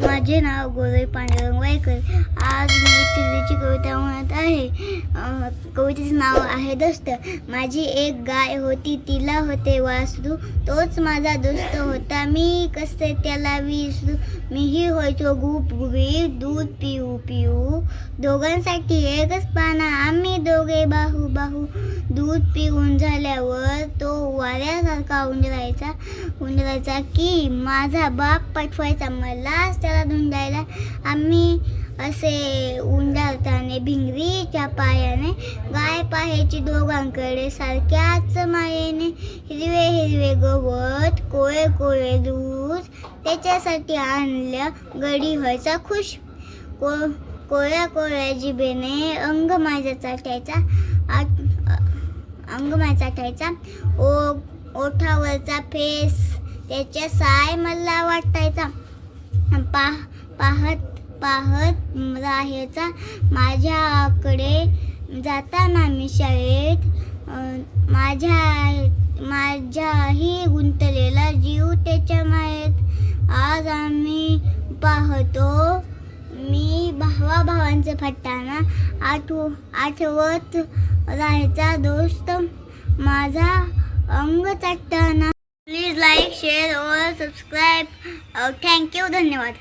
माझे नाव गोरई पांडुरंग वायकर. चिल्लीची कविता म्हणत आहे. अं, कवितेचं नाव आहे दोस्त. माझी एक गाय होती तिला होते वासरू. तोच माझा दोस्त होता मी कसे त्याला विसरू? मीही होयचो गुप गुबी दूध पिऊ पिऊ. दोघांसाठी एकच पाना आम्ही दोघे बाहू बाहू. दूध पिऊन झाल्यावर तो वाऱ्यासारखा उंडरायचा उंडरायचा की माझा बाप पाठवायचा मलाच त्याला धुंडायला आम्ही असे उंडारताने भिंगरीच्या पायाने गाय पाहायची दोघांकडे सारख्याच मायेने हिरवे हिरवे गवत कोळे कोळे दूध त्याच्यासाठी आणलं गडी व्हायचा खुश. को कोळ्या कोळ्या जिभेने अंग माझा चाटायचा आत- अंग माझा चाटायचा ओ ओठावरचा फेस त्याच्या साय मला वाटायचा. पा पाहत पाहत राहायचा. माझ्याकडे जाताना मी शाळेत माझ्या माझ्याही गुंतलेला जीव त्याच्या मायेत. आज आम्ही पाहतो मी भावा भावांचे फटताना आठव आठवत राहायचा दोस्त. माझा अंग चटताना. प्लीज लाईक शेअर और सबस्क्राईब थँक्यू धन्यवाद.